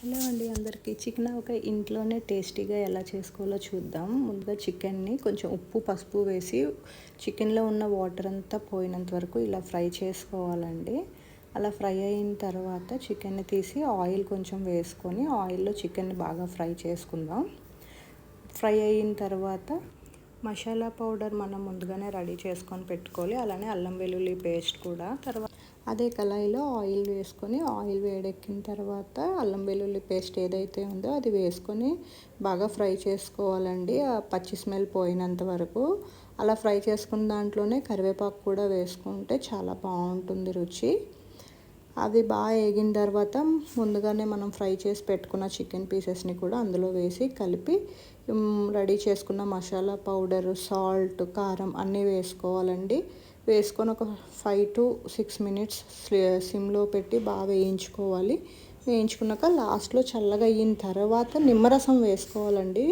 Hello అండి అందరికీ. Chicken ఒక ఇంట్లోనే టేస్టీగా ఎలా చేసుకోవాలో చూద్దాం. ముందుగా చికెన్ని కొంచెం ఉప్పు పసుపు వేసి చికెన్లో ఉన్న వాటర్ అంతా పోయినంత వరకు ఇలా ఫ్రై చేసుకోవాలండి. అలా ఫ్రై అయిన తర్వాత చికెన్ని తీసి ఆయిల్ కొంచెం వేసుకొని ఆయిల్లో చికెన్ని బాగా ఫ్రై చేసుకుందాం. ఫ్రై అయిన తర్వాత మసాలా పౌడర్ మనం ముందుగానే రెడీ చేసుకొని పెట్టుకోవాలి. అలానే అల్లం వెల్లుల్లి పేస్ట్ కూడా. తర్వాత అదే కళాయిలో ఆయిల్ వేసుకొని ఆయిల్ వేడెక్కిన తర్వాత అల్లం వెల్లుల్లి పేస్ట్ ఏదైతే ఉందో అది వేసుకొని బాగా ఫ్రై చేసుకోవాలండి. ఆ పచ్చి స్మెల్ పోయినంత వరకు. అలా ఫ్రై చేసుకున్న దాంట్లోనే కరివేపాకు కూడా వేసుకుంటే చాలా బాగుంటుంది రుచి. అది బాగా వేగిన తర్వాత ముందుగానే మనం ఫ్రై చేసి పెట్టుకున్న చికెన్ పీసెస్ని కూడా అందులో వేసి కలిపి రెడీ చేసుకున్న మసాలా పౌడర్ సాల్ట్ కారం అన్నీ వేసుకోవాలండి. వేసుకొని ఒక ఫైవ్ టు సిక్స్ మినిట్స్ సిమ్లో పెట్టి బాగా వేయించుకోవాలి. వేయించుకున్నాక లాస్ట్లో చల్లగా అయిన తర్వాత నిమ్మరసం వేసుకోవాలండి.